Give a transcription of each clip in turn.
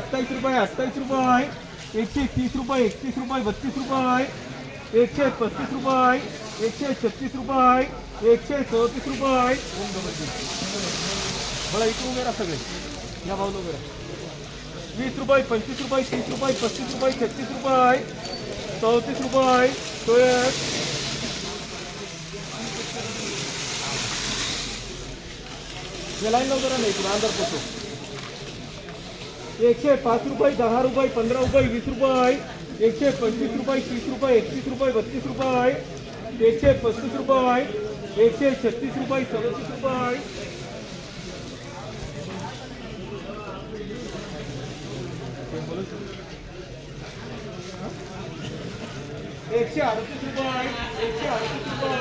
सत्तावीस रुपये अठ्ठावीस रुपये एकशे तीस रुपये एकतीस रुपये बत्तीस रुपये एकशे पस्तीस रुपये एकशे छत्तीस रुपये एकशे चौतीस रुपये. मला इकडून गेला सगळे. या भाऊ वगैरे वीस रुपये पंचवीस रुपये तीस रुपये पस्तीस रुपये छत्तीस रुपये चौतीस रुपये सोळा. लाईन लवकर नाही तुला अंदर पडतो. एकशे पाच रुपये दहा रुपये पंधरा रुपये वीस रुपये एकशे पंचवीस रुपये तीस रुपये एकतीस रुपये बत्तीस रुपये एकशे पस्तीस रुपये एकशे छत्तीस रुपये सदतीस रुपये. एकशे अडतीस रुपये एकशे अडतीस रुपये.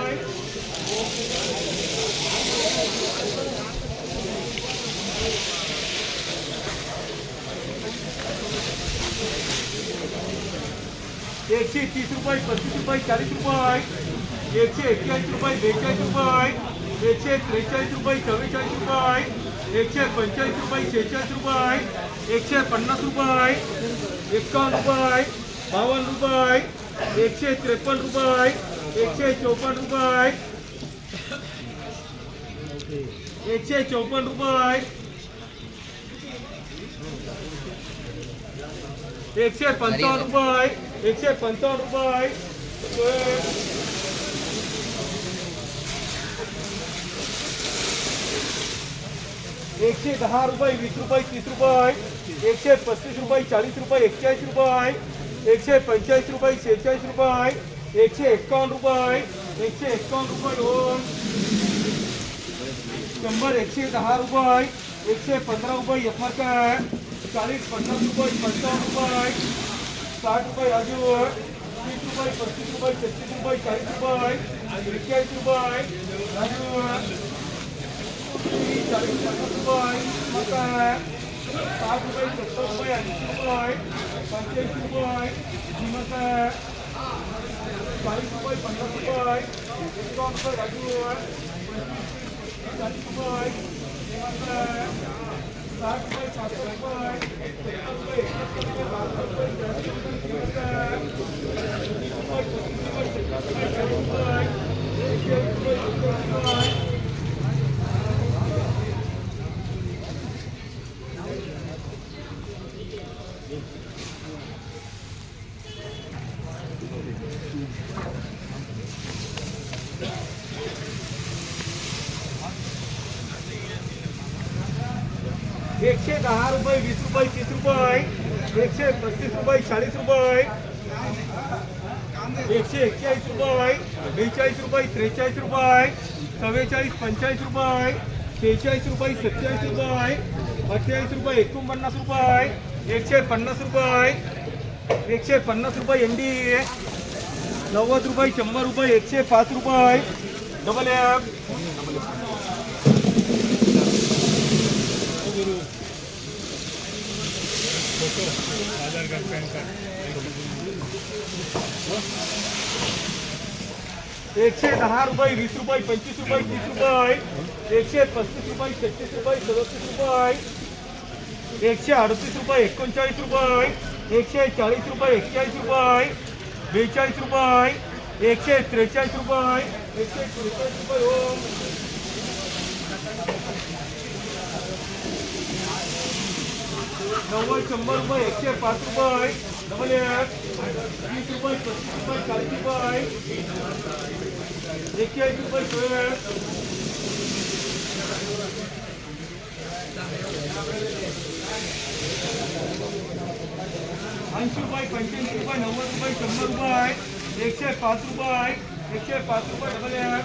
एकशे तीस रुपये, पस्तीस रुपये, चाळीस रुपये. एकशे एक्केचाळीस रुपये, बेचाळीस रुपये. एकशे त्रेचाळीस रुपये, चव्वेचाळीस रुपये. एकशे पंचेचाळीस रुपये, शेहेचाळीस रुपये. एकशे पन्नास रुपये. एकावन्न रुपये, बावन्न रुपये. एकशे त्रेपन्न रुपये. एकशे चौपन्न रुपये. एकशे चौपन्न रुपये. एकशे पंचावन्न रुपये. एकशे पंचावन्न रुपये एकशे दहा रुपये, वीस रुपये, तीस रुपये एकशे पस्तीस रुपये, चाळीस रुपये एक्केचाळीस रुपये एकशे पंचेचाळीस रुपये, शेहेचाळीस रुपये एकशे एक्कावन्न रुपये एकशे एक्कावन्न रुपये दोन. शंभर एकशे दहा रुपये एकशे पंधरा रुपये एक आहे. चाळीस पन्नास रुपये, पंचावन्न रुपये साठ रुपये अजून तीस रुपये, पस्तीस रुपये, छत्तीस रुपये, चाळीस रुपये एक्केचाळीस रुपये तीस चाळीस, पन्नास रुपये आहे साठ रुपये, सत्तर रुपये, ऐंशी रुपये पंच्याऐंशी रुपये आहे चाळीस रुपये, पन्नास रुपये एकावन्न रुपये अजून चाळीस रुपये मग Thank you. एकशे दहा रुपये, वीस रुपये, तीस रुपये, एकशे पस्तीस रुपये, चाळीस रुपये, एकशे एक्केचाळीस रुपये, बेचाळीस रुपये, त्रेचाळीस रुपये, चव्वेचाळीस पंचेचाळीस रुपये, शेहेचाळीस रुपये, सत्तेचाळीस रुपये, अठ्ठेचाळीस रुपये, एकोणपन्नास रुपये, एकशे पन्नास रुपये, एकशे पन्नास रुपये एम डी नव्वद रुपये, शंभर रुपये, एकशे पाच रुपये डबल एफ़ एकशे दहा रुपये वीस रुपये पंचवीस रुपये तीस रुपये. एकशे पस्तीस रुपये छत्तीस रुपये सदतीस रुपये. एकशे अडतीस रुपये एकोणचाळीस रुपये. एकशे चाळीस रुपये एक्केचाळीस रुपये. बेचाळीस रुपये. एकशे त्रेचाळीस रुपये. एकशे त्रेचाळीस रुपये हो. नव्वद शंभर रुपये एकशे पाच रुपये डबल एक वीस रुपये पस्तीस रुपये चाळीस रुपये एक्केचाळीस रुपये सोळा ऐंशी रुपये पंच्याऐंशी रुपये नव्वद रुपये शंभर रुपये एकशे पाच रुपये एकशे पाच रुपये डबल एक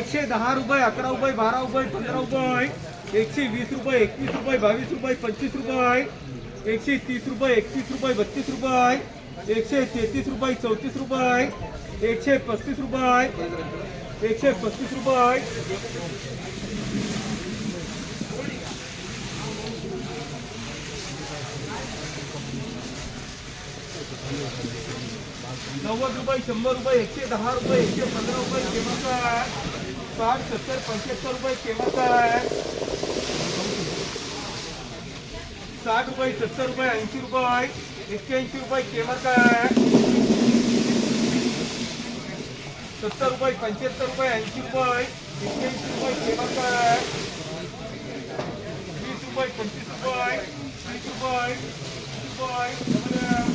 एकशे दहा रुपये, अकरा रुपये, बारा रुपये, पंधरा रुपये, एकशे वीस रुपये, एकवीस रुपये, बावीस रुपये, पंचवीस रुपये, एकशे तीस रुपये, एकतीस रुपये, बत्तीस रुपये, एकशे तेहतीस रुपये, चौतीस रुपये, एकशे पस्तीस रुपये, एकशे पस्तीस रुपये. नव्वद रुपये, शंभर रुपये, एकशे दहा रुपये, एकशे पंधरा रुपये केव्हाचा आहे साठ सत्तर पंच्याहत्तर रुपये किंमत आहे. साठ रुपये सत्तर रुपये ऐंशी रुपये एक्क्याऐंशी रुपये किंमत आहे. सत्तर रुपये पंच्याहत्तर रुपये ऐंशी रुपये एक्क्याऐंशी रुपये किंमत आहे. वीस रुपये पंचवीस रुपये तीस रुपये रुपये